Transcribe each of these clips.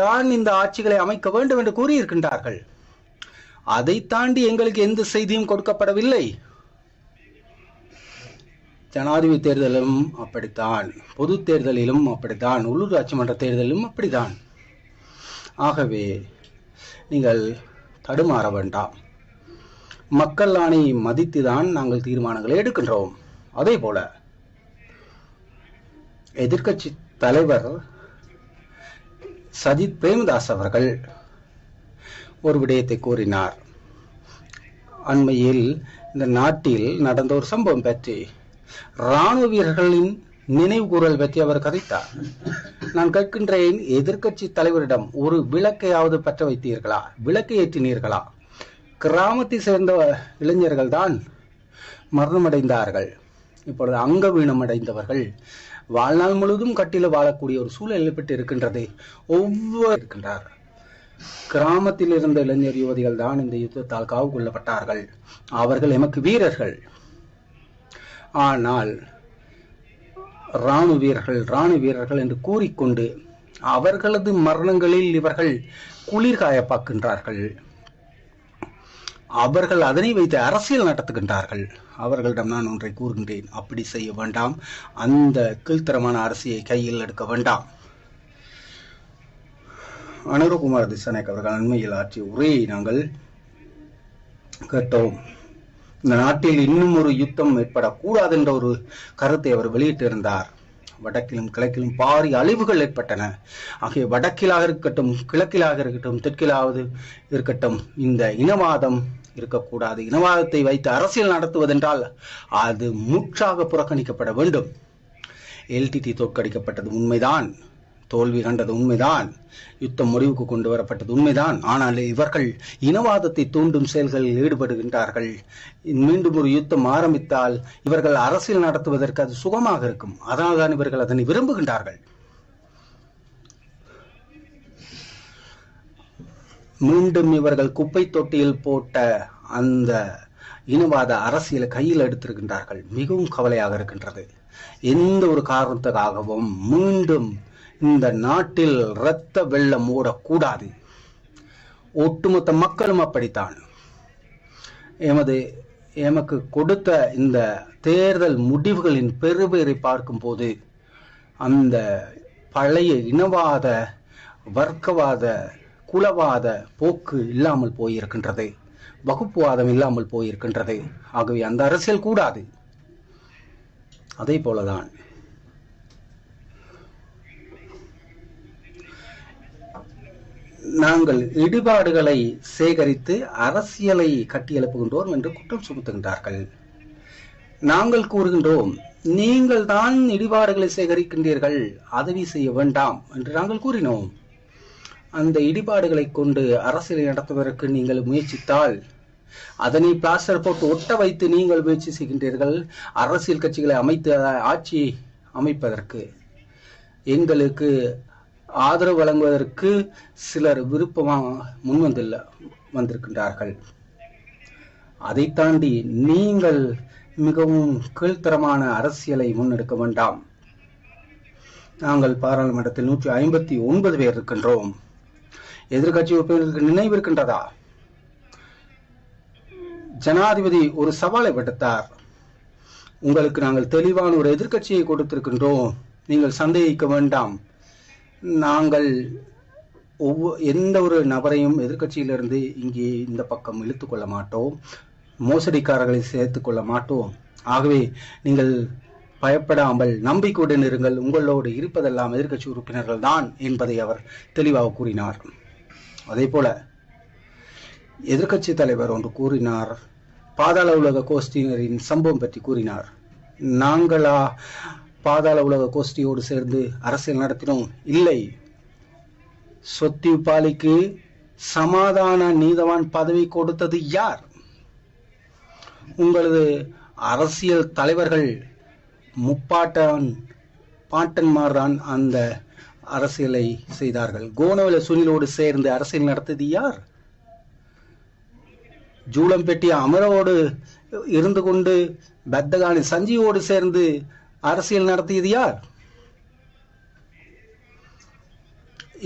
தான் இந்த ஆட்சிகளை அமைக்க வேண்டும் என்று கூறியிருக்கின்றார்கள். அதை தாண்டி எங்களுக்கு எந்த செய்தியும் கொடுக்கப்படவில்லை. ஜனாதிபதி தேர்தலும் அப்படித்தான் பொது தேர்தலிலும் அப்படித்தான் உள்ளூராட்சி மன்ற தேர்தலிலும் அப்படித்தான். ஆகவே நீங்கள் தடுமாற வேண்டாம். மக்கள் ஆணை மதித்துதான் நாங்கள் தீர்மானங்களை எடுக்கின்றோம். அதே போல எதிர்க்கட்சி தலைவர் சஜித் பிரேமதாஸ் அவர்கள் ஒரு விடயத்தை கூறினார். அண்மையில் இந்த நாட்டில் நடந்த ஒரு சம்பவம் பற்றி ராணுவ வீரர்களின் நினைவு கூறல் பற்றி அவர் கதைத்தார். நான் கேட்கின்றேன் எதிர்க்கட்சி தலைவரிடம் ஒரு விளக்கையாவது பற்ற வைத்தீர்களா? விளக்கை ஏற்றினீர்களா? கிராமத்தை சேர்ந்த இளைஞர்கள் தான் மரணமடைந்தார்கள். இப்பொழுது அங்கவீனம் அடைந்தவர்கள் வாழ்நாள் முழுவதும் கட்டில வாழக்கூடிய ஒரு சூழல் ஏற்பட்டு இருக்கின்றது. ஒவ்வொரு இருக்கின்றார். கிராமத்தில் இருந்த இளைஞர் யுவதிகள் தான் இந்த யுத்தத்தால் காவு கொள்ளப்பட்டார்கள். அவர்கள் எமக்கு வீரர்கள். ஆனால் ராணுவ வீரர்கள் இராணுவ வீரர்கள் என்று கூறிக்கொண்டு அவர்களது மரணங்களில் இவர்கள் குளிர்காயப்பாக்கின்றார்கள் அவர்கள் அதனை வைத்து அரசியல் நடத்துகின்றார்கள். அவர்களிடம் நான் ஒன்றை கூறுகின்றேன். அப்படி செய்ய வேண்டாம். அந்த கீழ்த்தரமான அரசியை கையில் எடுக்க வேண்டாம். அனுரகுமார் திசாநாயக் அவர்கள் அண்மையில் ஆற்றிய உரையை நாங்கள் கேட்டோம். இந்த நாட்டில் இன்னும் ஒரு யுத்தம் ஏற்படக்கூடாது என்ற ஒரு கருத்தை அவர் வெளியிட்டிருந்தார். வடக்கிலும் கிழக்கிலும் பாரிய அழிவுகள் ஏற்பட்டன. ஆகிய வடக்கிலாக இருக்கட்டும் கிழக்கிலாக இருக்கட்டும் தெற்கிலாவது இருக்கட்டும் இந்த இனவாதம் இருக்கக்கூடாது. இனவாதத்தை வைத்து அரசியல் நடத்துவதென்றால் அது முற்றாக புறக்கணிக்கப்பட வேண்டும். எல்டிடி தோற்கடிக்கப்பட்டது உண்மைதான். தோல்வி கண்டது உண்மைதான். யுத்தம் முடிவுக்கு கொண்டு வரப்பட்டது உண்மைதான். ஆனால் இவர்கள் இனவாதத்தை தூண்டும் செயல்களில் ஈடுபடுகின்றார்கள். மீண்டும் ஒரு யுத்தம் ஆரம்பித்தால் இவர்கள் அரசியல் நடத்துவதற்கு அது சுகமாக இருக்கும். அதனால்தான் இவர்கள் அதனை விரும்புகின்றார்கள். மீண்டும் இவர்கள் குப்பை தொட்டியில் போட்ட அந்த இனவாத அரசியலை கையில் எடுத்திருக்கின்றார்கள். மிகவும் கவலையாக இருக்கின்றது. எந்த ஒரு காரணத்துக்காகவும் மீண்டும் இந்த நாட்டில் இரத்த வெள்ளம் ஓடக்கூடாது ஒட்டுமொத்த மக்களும் அப்படித்தான். எமது எமக்கு கொடுத்த இந்த தேர்தல் முடிவுகளின் பெறுபேரை பார்க்கும்போது அந்த பழைய இனவாத வர்க்கவாத குலவாத போக்கு இல்லாமல் போயிருக்கின்றது. வகுப்புவாதம் இல்லாமல் போயிருக்கின்றது. ஆகவே அந்த அரசியல் கூடாது. அதே போலதான். நாங்கள் இடிபாடுகளை சேகரித்து அரசியலை கட்டியெழுப்புகின்றோம் என்று குற்றம் சுமத்துகின்றார்கள். நாங்கள் கூறுகின்றோம் நீங்கள் தான் இடிபாடுகளை சேகரிக்கின்றீர்கள். அதவி செய்ய வேண்டாம் என்று நாங்கள் கூறினோம். அந்த இடிபாடுகளை கொண்டு அரசியலை நடத்துவதற்கு நீங்கள் முயற்சித்தால் அதனை பிளாஸ்டர் போட்டு ஒட்ட வைத்து நீங்கள் முயற்சி செய்கின்றீர்கள். அரசியல் கட்சிகளை அமைத்து ஆட்சி அமைப்பதற்கு எங்களுக்கு ஆதரவு வழங்குவதற்கு சிலர் விருப்பமாக முன்வந்துள்ள வந்திருக்கின்றார்கள். அதை தாண்டி நீங்கள் மிகவும் கீழ்த்தரமான அரசியலை முன்னெடுக்க வேண்டாம். நாங்கள் பாராளுமன்றத்தில் நூற்றி ஐம்பத்தி ஒன்பது பேர் இருக்கின்றோம். எதிர்கட்சி உறுப்பினர்களுக்கு நினைவு இருக்கின்றதா ஜனாதிபதி ஒரு சவாலை விடுத்தார். உங்களுக்கு நாங்கள் தெளிவான ஒரு எதிர்க்கட்சியை கொடுத்திருக்கின்றோம். நீங்கள் சந்தேகிக்க வேண்டாம். நாங்கள் ஒவ்வொரு எந்த ஒரு நபரையும் எதிர்க்கட்சியிலிருந்து இங்கே இந்த பக்கம் இழுத்து கொள்ள மாட்டோம். மோசடிக்காரர்களை சேர்த்து கொள்ள மாட்டோம். ஆகவே நீங்கள் பயப்படாமல் நம்பிக்கையுடன் இருங்கள். உங்களோடு இருப்பதெல்லாம் எதிர்க்கட்சி உறுப்பினர்கள் தான் என்பதை அவர் தெளிவாக கூறினார். அதே போல எதிர்க்கட்சி தலைவர் ஒன்று கூறினார் பாதாள உலக கோஷ்டியினரின் சம்பவம் பற்றி கூறினார். நாங்களா பாதாள உலக கோஷ்டியோடு சேர்ந்து அரசியல் நடத்தினோம்? இல்லை. சொத்தி பாலிக்கு சமாதான நீதவான் பதவி கொடுத்தது யார்? உங்களது அரசியல் தலைவர்கள் முப்பாட்டன் பாட்டன்மார் தான் அந்த அரசியலை செய்தார்கள். கோணவல சுனிலோடு சேர்ந்து அரசியல் நடத்தியது யார்? ஜூலம்பெட்டி அமரோடு இருந்து கொண்டு பத்தகாணி சஞ்சீவோடு சேர்ந்து அரசியல் நடத்தியது யார்?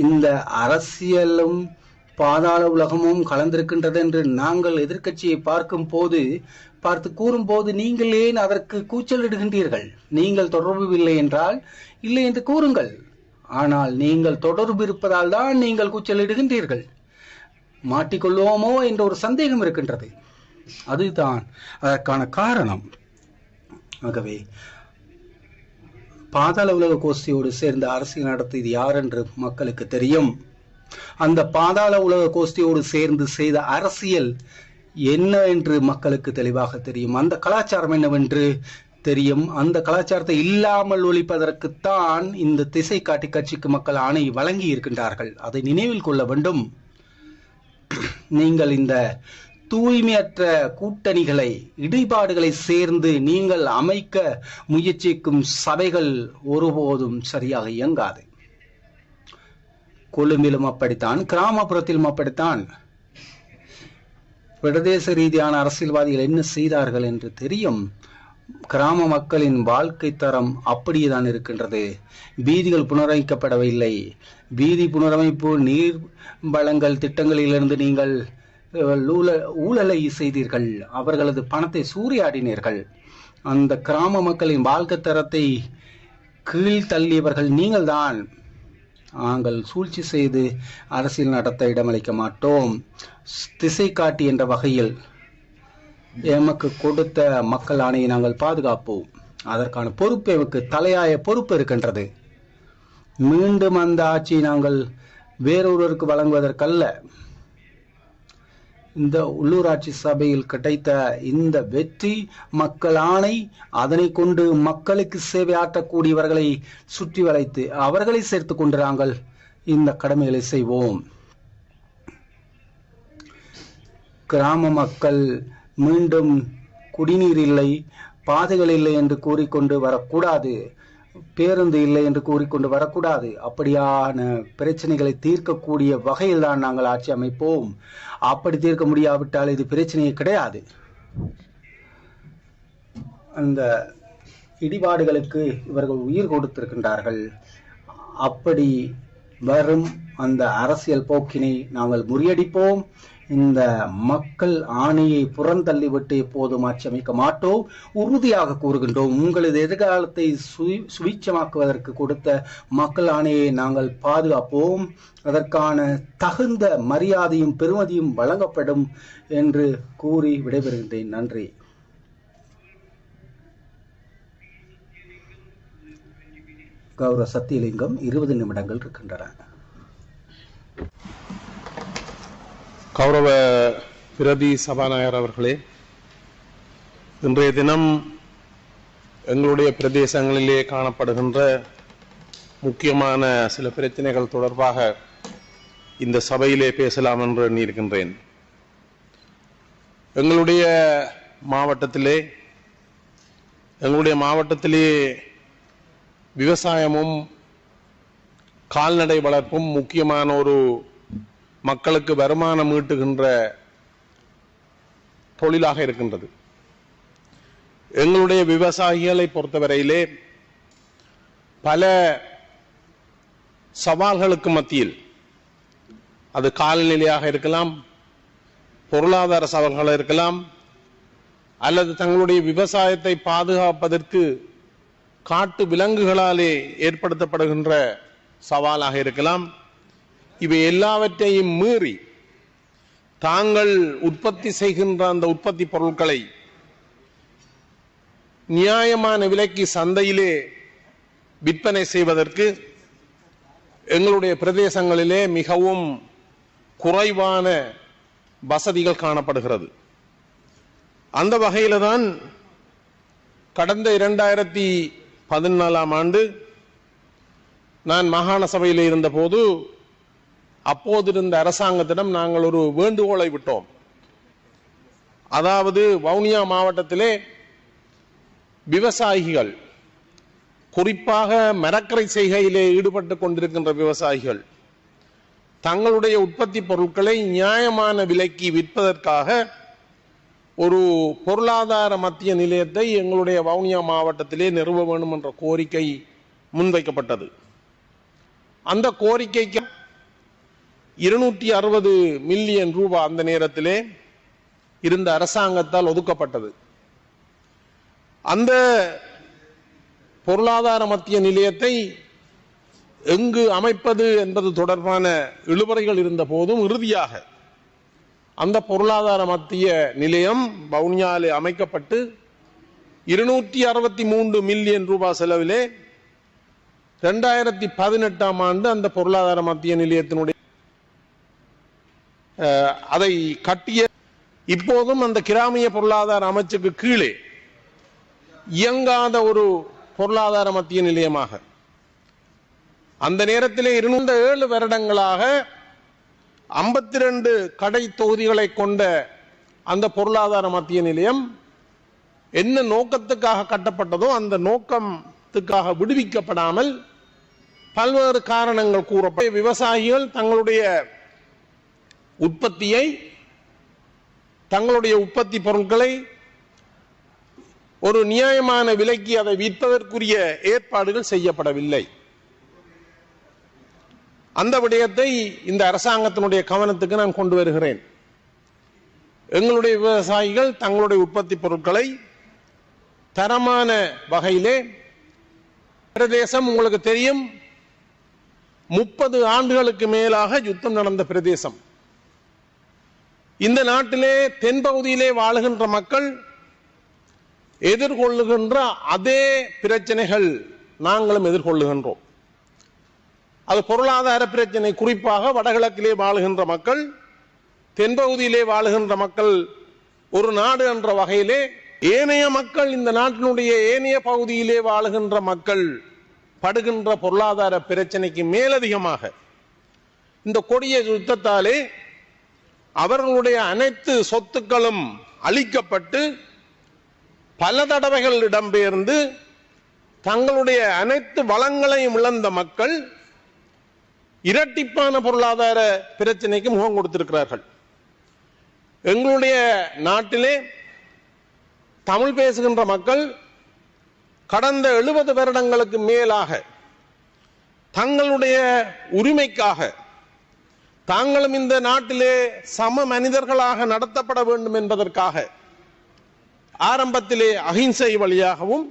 இந்த அரசியலும் பாதாள உலகமும் கலந்திருக்கின்றது என்று நாங்கள் எதிர்க்கட்சியை பார்க்கும் போது பார்த்து கூறும்போது நீங்கள் ஏன் அதற்கு கூச்சலிடுகின்றீர்கள்? நீங்கள் தொடர்பு இல்லை என்றால் இல்லை என்று கூறுங்கள். ஆனால் நீங்கள் தொடர்பு இருப்பதால் தான் நீங்கள் கூச்சலிடுகின்றீர்கள். மாட்டிக்கொள்வோமோ என்ற ஒரு சந்தேகம் இருக்கின்றது. அதுதான் அதற்கான காரணம். ஆகவே பாதாள உலக கோஷ்டியோடு சேர்ந்த அரசியல் நடத்தியது யார் என்று மக்களுக்கு தெரியும்? அந்த பாதாள உலக கோஷ்டியோடு சேர்ந்து செய்த அரசியல் என்ன என்று மக்களுக்கு தெளிவாக தெரியும்? அந்த கலாச்சாரம் என்னவென்று தெரியும். அந்த கலாச்சாரத்தை இல்லாமல் ஒழிப்பதற்குத்தான் இந்த திசை காட்டி கட்சிக்கு மக்கள் ஆணை வழங்கி இருக்கின்றார்கள். அதை நினைவில் கொள்ள வேண்டும். நீங்கள் இந்த தூய்மையற்ற கூட்டணிகளை இடிபாடுகளை சேர்ந்து நீங்கள் அமைக்க முயற்சிக்கும் சபைகள் ஒருபோதும் சரியாக இயங்காது. கொழும்பிலும் அப்படித்தான் கிராமப்புறத்திலும் அப்படித்தான். பிரதேச ரீதியான அரசியல்வாதிகள் என்ன செய்தார்கள் என்று தெரியும். கிராம மக்களின் வாழ்க்கை தரம் அப்படியேதான் இருக்கின்றது. வீதிகள் புனரமைக்கப்படவில்லை. வீதி புனரமைப்பு நீர் வளங்கள் திட்டங்களிலிருந்து நீங்கள் ஊழ- ஊழலை செய்தீர்கள். அவர்களது பணத்தை சூறையாடினீர்கள். அந்த கிராம மக்களின் வாழ்க்கை தரத்தை கீழ் தள்ளியவர்கள் நீங்கள்தான். நாங்கள் சூழ்ச்சி செய்து அரசியல் நடத்த இடமளிக்க மாட்டோம். திசை காட்டி என்ற வகையில் எமக்கு கொடுத்த மக்கள் ஆணையை நாங்கள் பாதுகாப்போம். அதற்கான பொறுப்பு எமக்கு தலையாய பொறுப்பு இருக்கின்றது. மீண்டும் அந்த ஆட்சியை நாங்கள் வேறொருவருக்கு வழங்குவதற்கல்ல. இந்த உள்ளூராட்சி சபையில் கிடைத்த இந்த வெற்றி மக்கள் ஆணை அதனை கொண்டு மக்களுக்கு சேவை ஆற்றக்கூடியவர்களை சுற்றி வளைத்து அவர்களை சேர்த்து கொண்டு நாங்கள் இந்த கடமைகளை செய்வோம். கிராம மக்கள் மீண்டும் குடிநீர் இல்லை பாதைகள் இல்லை என்று கூறிக்கொண்டு வரக்கூடாது பேருந்து இல்லை என்று கூறிக்கொண்டு வரக்கூடாது. அப்படியான பிரச்சனைகளை தீர்க்கக்கூடிய வகையில் தான் நாங்கள் ஆட்சி அமைப்போம். அப்படி தீர்க்க முடியாவிட்டால் இது பிரச்சனையே கிடையாது. அந்த இடிபாடுகளுக்கு இவர்கள் உயிர் கொடுத்திருக்கின்றார்கள். அப்படி வரும் அந்த அரசியல் போக்கினை நாங்கள் முறியடிப்போம். இந்த மக்கள் ஆணையை புறந்தள்ளிவிட்டு எப்போதும் ஆட்சி அமைக்க மாட்டோம். உறுதியாக கூறுகின்றோம். உங்களது எதிர்காலத்தை சுயி- கொடுத்த மக்கள் ஆணையை நாங்கள் பாதுகாப்போம். அதற்கான தகுந்த மரியாதையும் பெருமதியும் வழங்கப்படும் என்று கூறி விடைபெறுகின்றேன். நன்றி. கௌரவ சத்தியலிங்கம் இருபது நிமிடங்கள் இருக்கின்றன. கௌரவ பிரதி சபாநாயகர் அவர்களே இன்றைய தினம் எங்களுடைய பிரதேசங்களிலே காணப்படுகின்ற முக்கியமான சில பிரச்சனைகள் தொடர்பாக இந்த சபையிலே பேசலாம் என்று எண்ணியிருக்கின்றேன். எங்களுடைய மாவட்டத்திலே எங்களுடைய மாவட்டத்திலே விவசாயமும் கால்நடை வளர்ப்பும் முக்கியமான ஒரு மக்களுக்கு வருமானம் ஈட்டுகின்ற தொழிலாக இருக்கின்றது. எங்களுடைய விவசாயிகளை பொறுத்தவரையிலே பல சவால்களுக்கு மத்தியில் அது காலநிலையாக இருக்கலாம் பொருளாதார சவால்கள் இருக்கலாம் அல்லது தங்களுடைய விவசாயத்தை பாதுகாப்பதற்கு காட்டு விலங்குகளாலே ஏற்படுத்தப்படுகின்ற சவாலாக இருக்கலாம். இவை எல்லாவற்றையும் மீறி தாங்கள் உற்பத்தி செய்கின்ற அந்த உற்பத்தி பொருட்களை நியாயமான விலைக்கு சந்தையிலே விற்பனை செய்வதற்கு எங்களுடைய பிரதேசங்களிலே மிகவும் குறைவான வசதிகள் காணப்படுகிறது. அந்த வகையில் தான் கடந்த இரண்டாயிரத்தி பதினாலாம் ஆண்டு நான் மாகாண சபையில் இருந்தபோது அப்போது இருந்த அரசாங்கத்திடம் நாங்கள் ஒரு வேண்டுகோளை விட்டோம். அதாவது வவுனியா மாவட்டத்திலே விவசாயிகள் குறிப்பாக மரக்கரை செய்கையிலே ஈடுபட்டு கொண்டிருக்கின்ற விவசாயிகள் தங்களுடைய உற்பத்தி பொருட்களை நியாயமான விலைக்கு விற்பதற்காக ஒரு பொருளாதார மத்திய நிலையத்தை எங்களுடைய வவுனியா மாவட்டத்திலே நிறுவ வேண்டும் என்ற கோரிக்கை முன்வைக்கப்பட்டது. அந்த கோரிக்கைக்கு இருநூற்றி அறுபது மில்லியன் ரூபாய் அந்த நேரத்திலே இருந்த அரசாங்கத்தால் ஒதுக்கப்பட்டது. அந்த பொருளாதார மத்திய நிலையத்தை எங்கு அமைப்பது என்பது தொடர்பான இழுபறைகள் இருந்த போதும் இறுதியாக அந்த பொருளாதார மத்திய நிலையம் பவுனியாலே அமைக்கப்பட்டு இருநூற்றி அறுபத்தி மூன்று மில்லியன் ரூபாய் செலவிலே ரெண்டாயிரத்தி பதினெட்டாம் ஆண்டு அந்த பொருளாதார மத்திய நிலையத்தினுடைய அதை கட்டிய இப்போதும் அந்த கிராமிய பொருளாதார அமைச்சுக்கு கீழே இயங்காத ஒரு பொருளாதார மத்திய நிலையமாக அந்த நேரத்திலே இருந்த ஏழு வருடங்களாக ஐம்பத்தி ரெண்டு கடை தொகுதிகளை கொண்ட அந்த பொருளாதார மத்திய நிலையம் என்ன நோக்கத்துக்காக கட்டப்பட்டதோ அந்த நோக்கத்துக்காக விடுவிக்கப்படாமல் பல்வேறு காரணங்கள் கூறப்பட்ட விவசாயிகள் தங்களுடைய உற்பத்தியை தங்களுடைய உற்பத்தி பொருட்களை ஒரு நியாயமான விலைக்கு அதை விற்பதற்குரிய ஏற்பாடுகள் செய்யப்படவில்லை. அந்த விடயத்தை இந்த அரசாங்கத்தினுடைய கவனத்துக்கு நான் கொண்டு வருகிறேன். எங்களுடைய விவசாயிகள் தங்களுடைய உற்பத்தி பொருட்களை தரமான வகையிலே பிரதேசம் உங்களுக்கு தெரியும் முப்பது ஆண்டுகளுக்கு மேலாக யுத்தம் நடந்த பிரதேசம். இந்த நாட்டிலே தென்பகுதியிலே வாழுகின்ற மக்கள் எதிர்கொள்ளுகின்ற அதே பிரச்சனைகள் நாங்களும் எதிர்கொள்ளுகின்றோம். அது பொருளாதார பிரச்சனை குறிப்பாக வடகிழக்கிலே வாழுகின்ற மக்கள் தென்பகுதியிலே வாழுகின்ற மக்கள் ஒரு நாடு என்ற வகையிலே ஏனைய மக்கள் இந்த நாட்டினுடைய ஏனைய பகுதியிலே வாழுகின்ற மக்கள் படுகின்ற பொருளாதார பிரச்சனைக்கு மேலதிகமாக இந்த கொடிய யுத்தத்தாலே அவர்களுடைய அனைத்து சொத்துக்களும் அழிக்கப்பட்டு பல தடவைகள் இடம்பெயர்ந்து தங்களுடைய அனைத்து வளங்களையும் இழந்த மக்கள் இரட்டிப்பான பொருளாதார பிரச்சனைக்கு முகம் கொடுத்திருக்கிறார்கள். எங்களுடைய நாட்டிலே தமிழ் பேசுகின்ற மக்கள் கடந்த எழுபது வருடங்களுக்கு மேலாக தங்களுடைய உரிமைக்காக தாங்களும் இந்த நாட்டிலே சம மனிதர்களாக நடத்தப்பட வேண்டும் என்பதற்காக ஆரம்பத்திலே அகிம்சை வழியாகவும்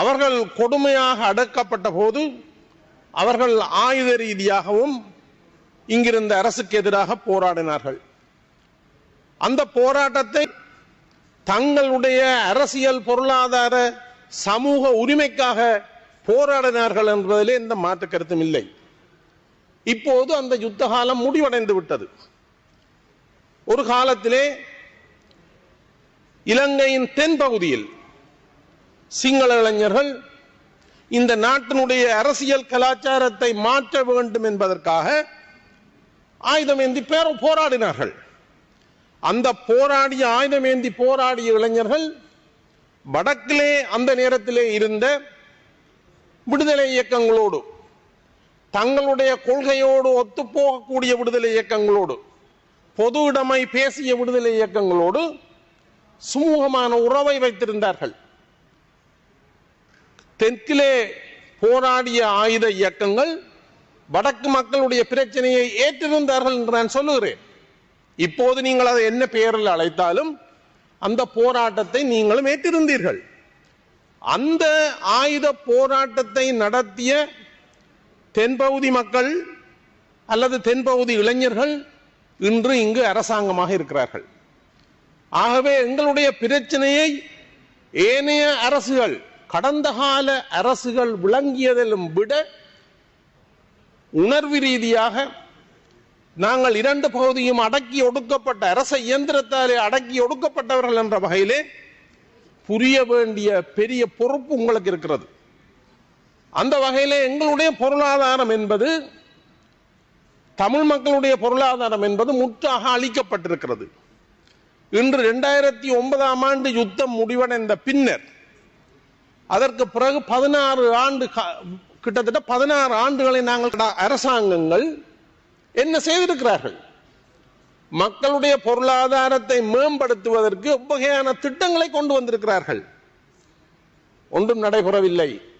அவர்கள் கொடுமையாக அடக்கப்பட்ட போது அவர்கள் ஆயுத ரீதியாகவும் இங்கிருந்த அரசுக்கு எதிராக போராடினார்கள். அந்த போராட்டத்தை தங்களுடைய அரசியல் பொருளாதார சமூக உரிமைக்காக போராடினார்கள் என்பதிலே எந்த மாற்று கருத்தும் இல்லை. இப்போது அந்த யுத்த காலம் முடிவடைந்து விட்டது. ஒரு காலத்திலே இலங்கையின் தென்பகுதியில் சிங்கள இளைஞர்கள் இந்த நாட்டினுடைய அரசியல் கலாச்சாரத்தை மாற்ற வேண்டும் என்பதற்காக ஆயுதமேந்தி பேர போராடினார்கள். அந்த போராடிய ஆயுதமேந்தி போராடிய இளைஞர்கள் வடக்கிலே அந்த நேரத்திலே இருந்த விடுதலை இயக்கங்களோடு தங்களுடைய கொள்கையோடு ஒத்துப்போகக்கூடிய விடுதலை இயக்கங்களோடு பொது உடைமை பேசிய விடுதலை இயக்கங்களோடு சுமூகமான உறவை வைத்திருந்தார்கள். தெற்கிலே போராடிய ஆயுத இயக்கங்கள் வடக்கு மக்களுடைய பிரச்சனையை ஏற்றிருந்தார்கள் என்று நான் சொல்லுகிறேன். இப்போது நீங்கள் அதை என்ன பெயரில் அழைத்தாலும் அந்த போராட்டத்தை நீங்களும் ஏற்றிருந்தீர்கள். அந்த ஆயுத போராட்டத்தை நடத்திய தென்பகுதி மக்கள் அல்லது தென்பகுதி இளைஞர்கள் இன்று இங்கு அரசாங்கமாக இருக்கிறார்கள். ஆகவே எங்களுடைய பிரச்சனையை ஏனைய அரசுகள் கடந்த கால அரசுகள் விளங்கியதிலும் விட உணர்வு ரீதியாக நாங்கள் இரண்டு பகுதியும் அடக்கி ஒடுக்கப்பட்ட அரச இயந்திரத்தாலே அடக்கி ஒடுக்கப்பட்டவர்கள் என்ற வகையிலே புரிய வேண்டிய பெரிய பொறுப்பு உங்களுக்கு இருக்கிறது. அந்த வகையில் எங்களுடைய பொருளாதாரம் என்பது தமிழ் மக்களுடைய பொருளாதாரம் என்பது முற்றாக அளிக்கப்பட்டிருக்கிறது இன்று ரெண்டாயிரத்தி ஒன்பதாம் ஆண்டு யுத்தம் முடிவடைந்த பின்னர் அதற்கு பிறகு பதினாறு ஆண்டு கிட்டத்தட்ட பதினாறு ஆண்டுகளை நாங்கள் கட- அரசாங்கங்கள் என்ன செய்திருக்கிறார்கள்? மக்களுடைய பொருளாதாரத்தை மேம்படுத்துவதற்கு எவ்வகையான திட்டங்களை கொண்டு வந்திருக்கிறார்கள்? ஒன்றும் நடைபெறவில்லை.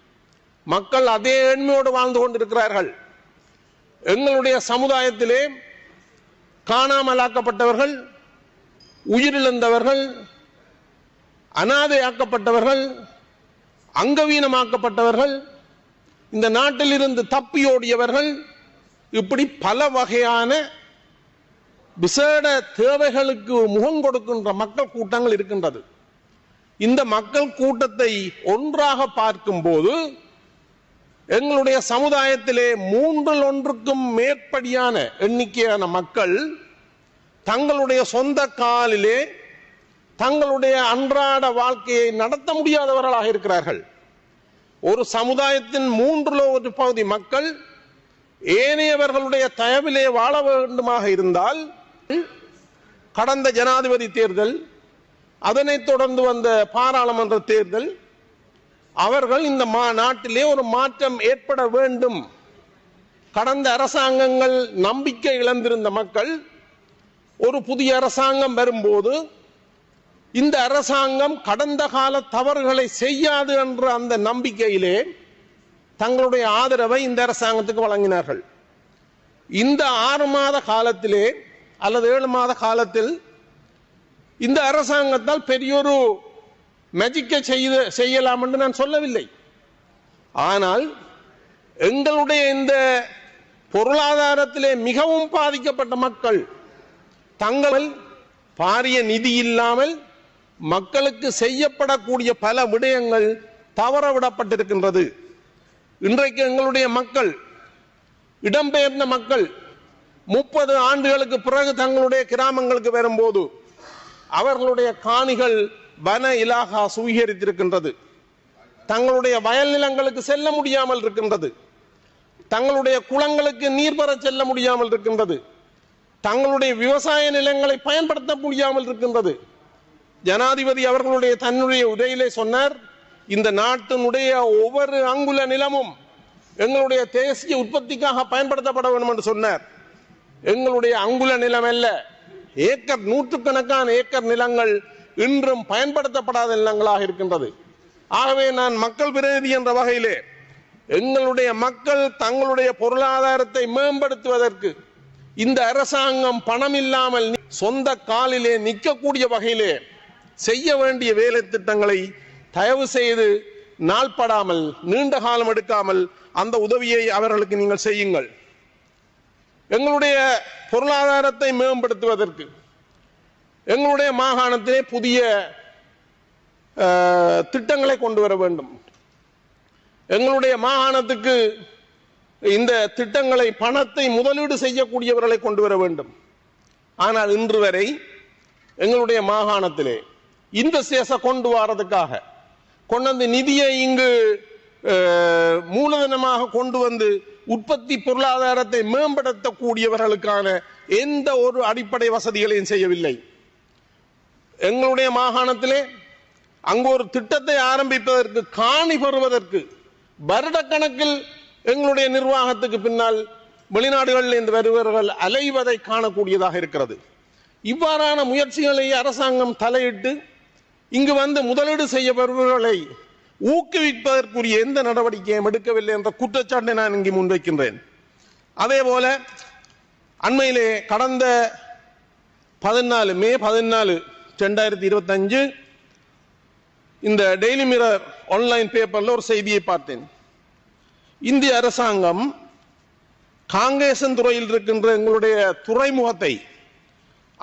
மக்கள் அதே எண்மையோடு வாழ்ந்து கொண்டிருக்கிறார்கள். எங்களுடைய சமுதாயத்திலே காணாமலாக்கப்பட்டவர்கள் உயிரிழந்தவர்கள் அனாதையாக்கப்பட்டவர்கள் அங்கவீனமாக்கப்பட்டவர்கள் இந்த நாட்டிலிருந்து தப்பியோடியவர்கள் இப்படி பல வகையான விசேட தேவைகளுக்கு முகம் கொடுக்கின்ற மக்கள் கூட்டங்கள் இருக்கின்றது. இந்த மக்கள் கூட்டத்தை ஒன்றாக பார்க்கும்போது எங்களுடைய சமுதாயத்திலே மூன்றில் ஒன்றுக்கும் மேற்படியான எண்ணிக்கையான மக்கள் தங்களுடைய சொந்த காலிலே தங்களுடைய அன்றாட வாழ்க்கையை நடத்த முடியாதவர்களாக இருக்கிறார்கள். ஒரு சமுதாயத்தின் மூன்றில் ஒரு பகுதி மக்கள் ஏனையவர்களுடைய தயவிலே வாழ வேண்டுமாக இருந்தால் கடந்த ஜனாதிபதி தேர்தல் அதனைத் தொடர்ந்து வந்த பாராளுமன்ற தேர்தல் அவர்கள் இந்த மா நாட்டிலே ஒரு மாற்றம் ஏற்பட வேண்டும். கடந்த அரசாங்கங்கள் நம்பிக்கை இழந்திருந்த மக்கள் ஒரு புதிய அரசாங்கம் வரும்போது இந்த அரசாங்கம் கடந்த கால தவறுகளை செய்யாது என்ற அந்த நம்பிக்கையிலே தங்களுடைய ஆதரவை இந்த அரசாங்கத்துக்கு வழங்கினார்கள். இந்த ஆறு மாத காலத்திலே அல்லது ஏழு மாத காலத்தில் இந்த அரசாங்கத்தால் பெரியொரு மேஜிக்கை செய்து செய்யலாம் என்று நான் சொல்லவில்லை. ஆனால் எங்களுடைய இந்த பொருளாதாரத்திலே மிகவும் பாதிக்கப்பட்ட மக்கள் தங்கள் பாரிய நிதி இல்லாமல் மக்களுக்கு செய்யப்படக்கூடிய பல விடயங்கள் தவற விடப்பட்டிருக்கின்றது இன்றைக்கு எங்களுடைய மக்கள் இடம்பெயர்ந்த மக்கள் முப்பது ஆண்டுகளுக்கு பிறகு தங்களுடைய கிராமங்களுக்கு வரும்போது அவர்களுடைய காணிகள் வன இலாகா சுவீகரித்திருக்கின்றது. தங்களுடைய வயல் நிலங்களுக்கு செல்ல முடியாமல் இருக்கின்றது. தங்களுடைய குளங்களுக்கு நீர் பெற செல்ல முடியாமல் இருக்கின்றது. தங்களுடைய விவசாய நிலங்களை பயன்படுத்த முடியாமல் இருக்கின்றது. ஜனாதிபதி அவர்களுடைய தன்னுடைய உரையிலே சொன்னார் இந்த நாட்டினுடைய ஒவ்வொரு அங்குல நிலமும் எங்களுடைய தேசிய உற்பத்திக்காக பயன்படுத்தப்பட வேண்டும் என்று சொன்னார். எங்களுடைய அங்குல நிலம் அல்ல ஏக்கர் நூற்றுக்கணக்கான ஏக்கர் நிலங்கள் இன்றும் பயன்படுத்தப்படாத நிலங்களாக இருக்கின்றது. ஆகவே நான் மக்கள் பிரதிநிதி என்ற வகையிலே எங்களுடைய மக்கள் தங்களுடைய பொருளாதாரத்தை மேம்படுத்துவதற்கு இந்த அரசாங்கம் பணம் இல்லாமல் சொந்த காலிலே நிற்கக்கூடிய வகையிலே செய்ய வேண்டிய வேலை திட்டங்களை தயவு செய்து நாள்படாமல் நீண்ட காலம் எடுக்காமல் அந்த உதவியை அவர்களுக்கு நீங்கள் செய்யுங்கள். எங்களுடைய பொருளாதாரத்தை மேம்படுத்துவதற்கு எங்களுடைய மாகாணத்திலே புதிய திட்டங்களை கொண்டு வர வேண்டும். எங்களுடைய மாகாணத்துக்கு இந்த திட்டங்களை பணத்தை முதலீடு செய்யக்கூடியவர்களை கொண்டு வர வேண்டும். ஆனால் இன்று வரை எங்களுடைய மாகாணத்திலே இந்த சேச கொண்டு வரதுக்காக கொண்டு வந்து நிதியை இங்கு மூலதனமாக கொண்டு வந்து உற்பத்தி பொருளாதாரத்தை மேம்படுத்தக்கூடியவர்களுக்கான எந்த ஒரு அடிப்படை வசதிகளையும் செய்யவில்லை. எங்களுடைய மாகாணத்திலே அங்கு ஒரு திட்டத்தை ஆரம்பிப்பதற்கு காணி பெறுவதற்கு வருடக்கணக்கில் எங்களுடைய நிர்வாகத்துக்கு பின்னால் வெளிநாடுகளில் இந்த வருபவர்கள் அலைவதை காணக்கூடியதாக இருக்கிறது. இவ்வாறான முயற்சிகளை அரசாங்கம் தலையிட்டு இங்கு வந்து முதலீடு செய்ய வருபவர்களை ஊக்குவிப்பதற்குரிய எந்த நடவடிக்கையும் எடுக்கவில்லை என்ற குற்றச்சாட்டை நான் இங்கு முன்வைக்கின்றேன். அதே போல அண்மையிலே கடந்த பதினாலு மே பதினாலு ரெண்டாயிரத்தி இருபத்தஞ்சு இந்த டெய்லி மிரர் ஆன்லைன் பேப்பர்ல ஒரு செய்தியை பார்த்தேன். இந்திய அரசாங்கம் காங்கேசன் துறையில் இருக்கின்ற எங்களுடைய துறைமுகத்தை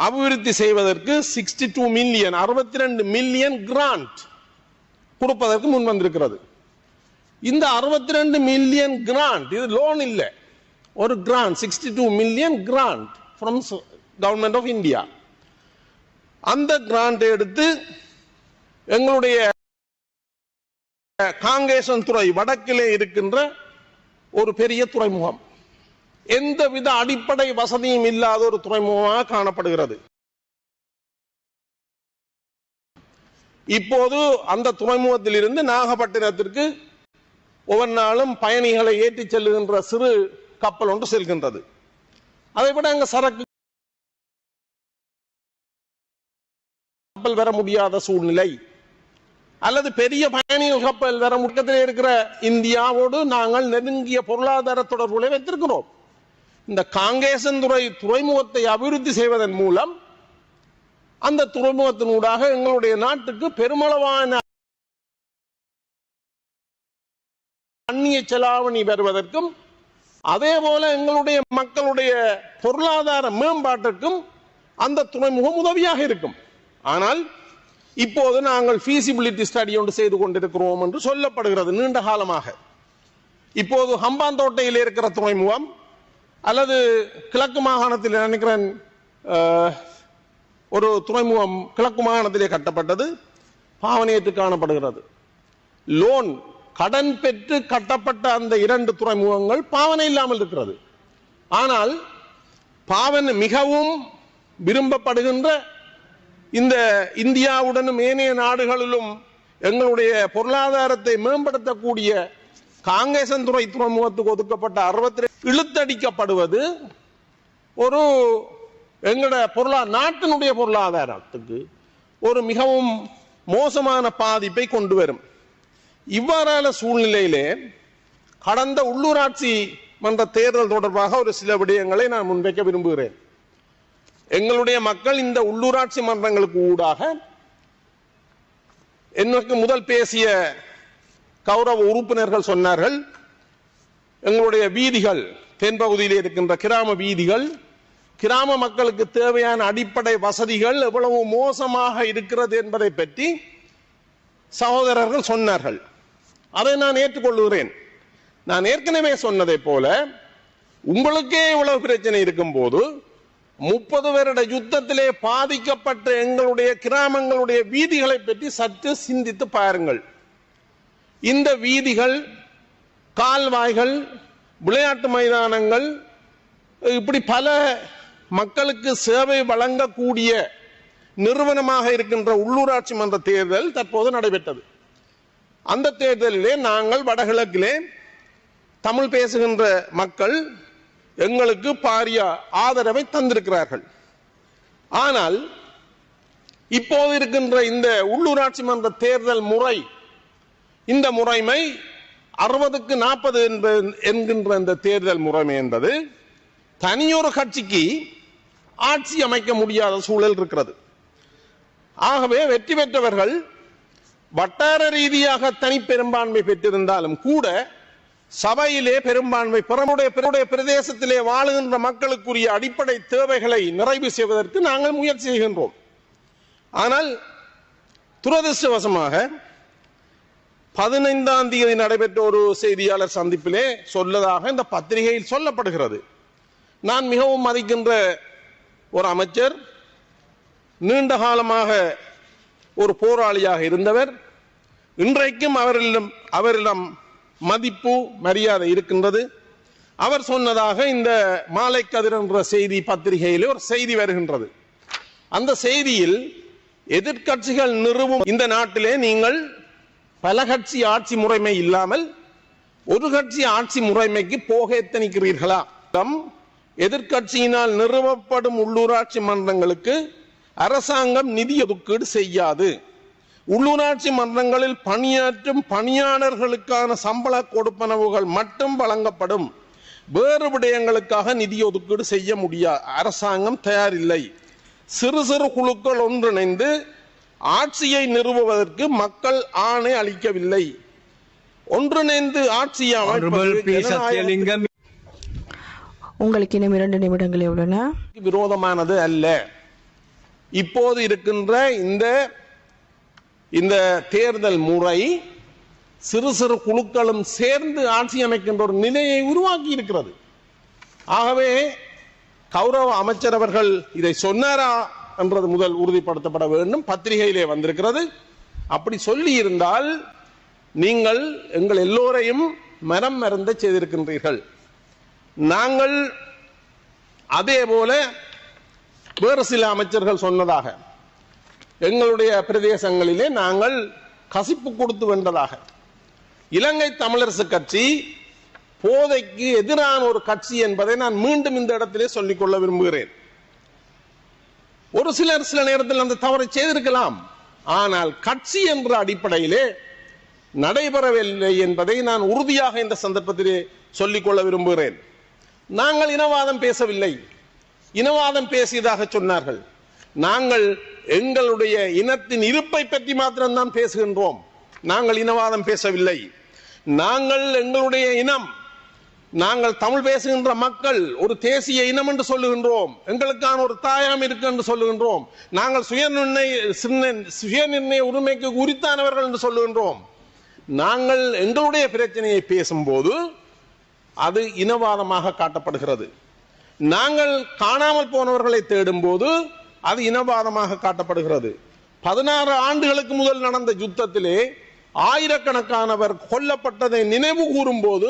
அபிவிருத்தி செய்வதற்கு சிக்ஸ்டி டூ மில்லியன் அறுபத்தி ரெண்டு மில்லியன் கிராண்ட் கொடுப்பதற்கு முன் வந்திருக்கிறது. இந்த அறுபத்தி ரெண்டு மில்லியன் கிராண்ட் இது லோன் இல்லை. ஒரு grant sixty two million grant from government of India அந்த கிராண்ட் எடுத்து எங்களுடைய காங்கேசன் துறை வடக்கிலே இருக்கின்ற ஒரு பெரிய துறைமுகம். எந்தவித அடிப்படை வசதியும் இல்லாத ஒரு துறைமுகமாக காணப்படுகிறது. இப்போது அந்த துறைமுகத்திலிருந்து நாகப்பட்டினத்திற்கு ஒவ்வொரு நாளும் பயணிகளை ஏற்றிச் செல்லுகின்ற சிறு கப்பல் ஒன்று செல்கின்றது. அதை விட அங்க சரக்கு கப்பல் வர முடியாத சூழ்நிலை. அல்லது பெரிய பயணிகள் கப்பல் வர முக்கத்தில் இருக்கிற இந்தியாவோடு நாங்கள் நெருங்கிய பொருளாதார தொடர்புகளை வைத்திருக்கிறோம். இந்த காங்கேசன்துறை துறைமுகத்தை அபிவிருத்தி செய்வதன் மூலம் அந்த துறைமுகத்தினூடாக எங்களுடைய நாட்டுக்கு பெருமளவான அந்நிய செலாவணி வருவதற்கும் அதே போல எங்களுடைய மக்களுடைய பொருளாதார மேம்பாட்டிற்கும் அந்த துறைமுகம் உதவியாக இருக்கும். ஆனால் இப்போது நாங்கள் ஃபீசிபிலிட்டி ஸ்டடி ஒன்று செய்து கொண்டிருக்கிறோம் என்று சொல்லப்படுகிறது நீண்ட காலமாக. இப்போது ஹம்பாந்தோட்டையில் இருக்கிற துறைமுகம் அல்லது கிழக்கு மாகாணத்தில் நினைக்கிறேன் ஒரு துறைமுகம் கிழக்கு மாகாணத்திலே கட்டப்பட்டது பாவனையேற்று காணப்படுகிறது. லோன் கடன் பெற்று கட்டப்பட்ட அந்த இரண்டு துறைமுகங்கள் பாவனை இல்லாமல் இருக்கிறது. ஆனால் பாவனை மிகவும் விரும்பப்படுகின்ற இந்த இந்தியாவுடனும் ஏனைய நாடுகளிலும் எங்களுடைய பொருளாதாரத்தை மேம்படுத்தக்கூடிய காங்கேசன்துறை துறைமுகத்துக்கு ஒதுக்கப்பட்ட அறுபத்தி இழுத்தடிக்கப்படுவது ஒரு எங்களோட பொருளா நாட்டினுடைய பொருளாதாரத்துக்கு ஒரு மிகவும் மோசமான பாதிப்பை கொண்டு வரும். இவ்வாறான சூழ்நிலையிலே கடந்த உள்ளூராட்சி மன்ற தேர்தல் தொடர்பாக ஒரு சில விடயங்களை நான் முன்வைக்க விரும்புகிறேன். எங்களுடைய மக்கள் இந்த உள்ளூராட்சி மன்றங்களுக்கு ஊடாக எனக்கு முதல் பேசிய கௌரவ உறுப்பினர்கள் சொன்னார்கள் எங்களுடைய வீதிகள் தென்பகுதியில் இருக்கின்ற கிராம வீதிகள் கிராம மக்களுக்கு தேவையான அடிப்படை வசதிகள் எவ்வளவு மோசமாக இருக்கிறது என்பதை பற்றி சகோதரர்கள் சொன்னார்கள். அதை நான் ஏற்றுக்கொள்கிறேன். நான் ஏற்கனவே சொன்னதை போல உங்களுக்கே இவ்வளவு பிரச்சனை இருக்கும் போது முப்பது வருட யுத்தத்திலே பாதிக்கப்பட்ட எங்களுடைய கிராமங்களுடைய வீதிகளை பற்றி சற்று சிந்தித்து பாருங்கள். இந்த வீதிகள் கால்வாய்கள் விளையாட்டு மைதானங்கள் இப்படி பல மக்களுக்கு சேவை வழங்கக்கூடிய நிறுவனமாக இருக்கின்ற உள்ளூராட்சி மன்ற தேர்தல் தற்போது நடைபெற்றது. அந்த தேர்தலிலே நாங்கள் வடகிழக்கிலே தமிழ் பேசுகின்ற மக்கள் எங்களுக்கு பாரிய ஆதரவை தந்திருக்கிறார்கள். ஆனால் இப்போது இருக்கின்ற இந்த உள்ளூராட்சி மன்ற தேர்தல் முறை இந்த முறைமை அறுபதுக்கு நாற்பது என்கின்ற இந்த தேர்தல் முறைமை என்பது தனியொரு கட்சிக்கு ஆட்சி அமைக்க முடியாத சூழல் இருக்கிறது. ஆகவே வெற்றி பெற்றவர்கள் வட்டார ரீதியாக தனிப்பெரும்பான்மை பெற்றிருந்தாலும் கூட சபையிலே பெரும்பான்மை பிறமுடைய பிறருடைய பிரதேசத்திலே வாழுகின்ற மக்களுக்குரிய அடிப்படை தேவைகளை நிறைவு செய்வதற்கு நாங்கள் முயற்சி செய்கின்றோம். ஆனால் துரதிருஷ்டவசமாக பதினைந்தாம் தேதி நடைபெற்ற ஒரு செய்தியாளர் சந்திப்பிலே சொல்லதாக இந்த பத்திரிகையில் சொல்லப்படுகிறது. நான் மிகவும் மதிக்கின்ற ஒரு அமைச்சர் நீண்ட காலமாக ஒரு போராளியாக இருந்தவர். இன்றைக்கும் அவரிடம் அவரிடம் மதிப்பு மரியாதை இருக்கின்றது. அவர் சொன்னதாக இந்த மாலை கதிர் என்ற செய்தி பத்திரிகையில் ஒரு செய்தி வருகின்றது. அந்த செய்தியில் எதிர்க்கட்சிகள் நிறுவும் இந்த நாட்டிலே நீங்கள் பல கட்சி ஆட்சி முறைமை இல்லாமல் ஒரு கட்சி ஆட்சி முறைமைக்கு போக எத்தனிக்கிறீர்களா? தம் எதிர்க்கட்சியினால் நிறுவப்படும் உள்ளூராட்சி மன்றங்களுக்கு அரசாங்கம் நிதி ஒதுக்கீடு செய்யாது. உள்ளூராட்சி மன்றங்களில் பணியாற்றும் பணியாளர்களுக்கான சம்பள கொடுப்பனவுகள் மட்டும் வழங்கப்படும். வேறு விடயங்களுக்காக நிதி ஒதுக்கீடு செய்ய முடியாது அரசாங்கம் தயாரில்லை. சிறு சிறு குழுக்கள் ஒன்றிணைந்து ஆட்சியை நிறுவுவதற்கு மக்கள் ஆணை அளிக்கவில்லை. ஒன்றிணைந்து ஆட்சியை. உங்களுக்கு இன்னும் இரண்டு நிமிடங்கள் எவ்வளோன விரோதமானது அல்ல. இப்போது இருக்கின்ற இந்த இந்த தேர்தல் முறை சிறு சிறு குழுக்களும் சேர்ந்து ஆட்சி அமைக்கின்ற ஒரு நிலையை உருவாக்கி இருக்கிறது. ஆகவே கௌரவ அமைச்சர் அவர்கள் இதை சொன்னாரா என்றது முதல் உறுதிப்படுத்தப்பட வேண்டும். பத்திரிகையிலே வந்திருக்கிறது. அப்படி சொல்லி இருந்தால் நீங்கள் எங்கள் எல்லோரையும் மரம் மறந்த செய்திருக்கின்றீர்கள். நாங்கள் அதே போல வேறு சில அமைச்சர்கள் சொன்னதாக எங்களுடைய பிரதேசங்களிலே நாங்கள் கசிப்பு கொடுத்து வென்றதாக. இலங்கை தமிழரசு கட்சி போதைக்கு எதிரான ஒரு கட்சி என்பதை நான் மீண்டும் இந்த இடத்திலே சொல்லிக்கொள்ள விரும்புகிறேன். ஒரு சிலர் சில நேரத்தில் அந்த தவறை செய்திருக்கலாம். ஆனால் கட்சி என்ற அடிப்படையிலே நடைபெறவில்லை என்பதை நான் உறுதியாக இந்த சந்தர்ப்பத்திலே சொல்லிக்கொள்ள விரும்புகிறேன். நாங்கள் இனவாதம் பேசவில்லை. இனவாதம் பேசியதாக சொன்னார்கள். நாங்கள் எங்களுடைய இனத்தின் இருப்பை பற்றி மாத்திரம்தான் பேசுகின்றோம். நாங்கள் இனவாதம் பேசவில்லை. நாங்கள் எங்களுடைய இனம் நாங்கள் தமிழ் பேசுகின்ற மக்கள் ஒரு தேசிய இனம் என்று சொல்லுகின்றோம். எங்களுக்கான ஒரு தாயாம் இருக்கு என்று சொல்லுகின்றோம். நாங்கள் சுய நிர்ணய சுய நிர்ணய உரிமைக்கு உரித்தானவர்கள் என்று சொல்லுகின்றோம். நாங்கள் எங்களுடைய பிரச்சனையை பேசும்போது அது இனவாதமாக காட்டப்படுகிறது. நாங்கள் காணாமல் போனவர்களை தேடும்போது அது இனவாதமாக காட்டப்படுகிறது. பதினாறு ஆண்டுகளுக்கு முதல் நடந்த யுத்தத்திலே ஆயிரக்கணக்கானவர் கொல்லப்பட்டதை நினைவு கூறும்போது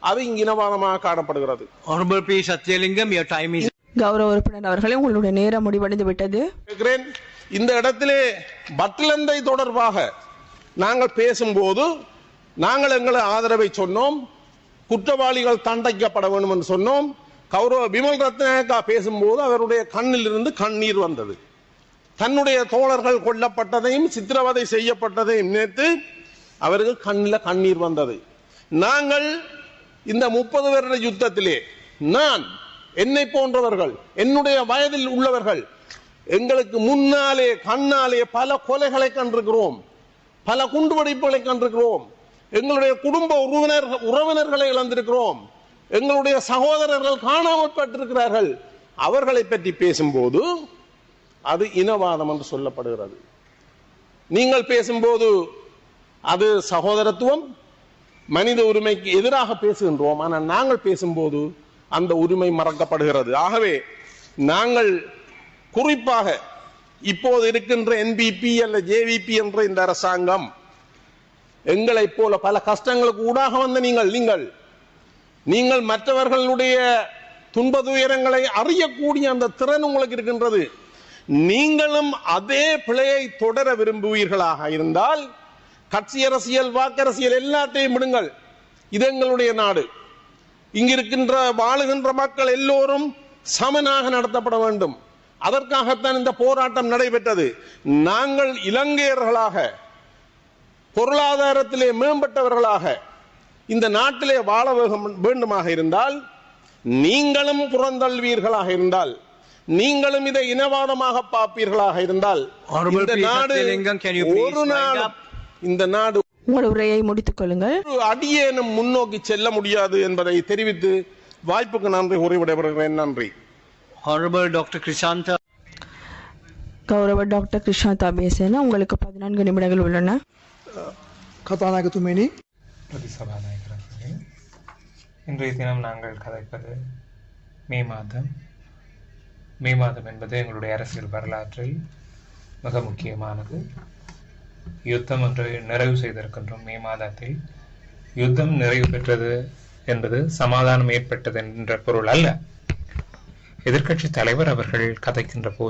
அது இங்கு இனவாதமாக காணப்படுகிறது. Is கௌரவ உறுப்பினர் அவர்களே உங்களுடைய நேரம் முடிவடைந்து விட்டது. கேட்கிறேன். இந்த இடத்திலே பட்லந்தை தொடர்பாக நாங்கள் பேசும்போது நாங்கள் எங்களை ஆதரவை சொன்னோம். குற்றவாளிகள் தண்டிக்கப்பட வேண்டும் என்று சொன்னோம். கௌரவ விமல் ரத்னாயக்கா பேசும்போது அவருடைய கண்ணில் இருந்து கண்ணீர் வந்தது. தன்னுடைய தோழர்கள் கொல்லப்பட்டதையும் சித்திரவதை செய்யப்பட்டதையும் நினைத்து அவருக்கு கண்ணில் கண்ணீர் வந்தது. நாங்கள் இந்த முப்பது வருட யுத்தத்திலே நான் என்னை போன்றவர்கள் என்னுடைய வயதில் உள்ளவர்கள் எங்களுக்கு முன்னாலே கண்ணாலே பல கொலைகளை கண்டிருக்கிறோம். பல குண்டுவெடிப்புகளை கண்டிருக்கிறோம். எங்களுடைய குடும்ப உறவினர் உறவினர்களை இழந்திருக்கிறோம். எங்களுடைய சகோதரர்கள் காணாமல் பட்டிருக்கிறார்கள் அவர்களை பற்றி பேசும்போது அது இனவாதம் என்று சொல்லப்படுகிறது. நீங்கள் பேசும்போது அது சகோதரத்துவம் மனித உரிமைக்கு எதிராக பேசுகின்றோம். ஆனால் நாங்கள் பேசும்போது அந்த உரிமை மறக்கப்படுகிறது. ஆகவே நாங்கள் குறிப்பாக இப்போது இருக்கின்ற என்பிபி அல்ல ஜேவிபி என்ற இந்த அரசாங்கம் எங்களைப் போல பல கஷ்டங்களுக்கு ஊடாக வந்த நீங்கள் நீங்கள் நீங்கள் மற்றவர்களுடைய துன்ப துயரங்களை அறியக்கூடிய அந்த திறன் உங்களுக்கு இருக்கின்றது. நீங்களும் அதே பிழையை தொடர விரும்புவீர்களாக இருந்தால் கட்சி அரசியல் வாக்கரசியல் எல்லாத்தையும் விடுங்கள். இது எங்களுடைய நாடு. இங்கிருக்கின்ற வாழுகின்ற மக்கள் எல்லோரும் சமனாக நடத்தப்பட வேண்டும். அதற்காகத்தான் இந்த போராட்டம் நடைபெற்றது. நாங்கள் இலங்கையர்களாக பொருளாதாரத்திலே மேம்பட்டவர்களாக இந்த நாட்டிலே வாழ வேண்டுமாக இருந்தால் நீங்களும் புறந்தள்வீர்களாக இருந்தால் நீங்களும் இதை இனவாதமாக பார்ப்பீர்களாக இருந்தால் இந்த. நாடு Satyalingam, can you please ஒரு நாள் up? இந்த நாடு உங்கள் உரையை முடித்துக் கொள்ளுங்கள் அடியேனும் முன்னோக்கி செல்ல முடியாது என்பதை தெரிவித்து வாய்ப்புக்கு நன்றி கூறி விடைபெறுகிறேன் நன்றி Honorable Dr. Krishanta. கௌரவ டாக்டர் கிருஷ்ணா பேசேனா உங்களுக்கு பதினான்கு நிமிடங்கள் உள்ளன கதாநாயகத்துமேனி பிரதி சபாநாயகர் இன்றைய தினம் நாங்கள் கதைப்பது மே மாதம். மே மாதம் என்பது எங்களுடைய அரசியல் வரலாற்றில் மிக முக்கியமானது. யுத்தம் ஒன்று நிறைவு செய்திருக்கின்றோம் மே மாதத்தில். யுத்தம் நிறைவு பெற்றது என்பது சமாதானம் ஏற்பட்டது என்ற பொருள் அல்ல. எதிர்க்கட்சி தலைவர் அவர்கள் கதைக்கின்ற போது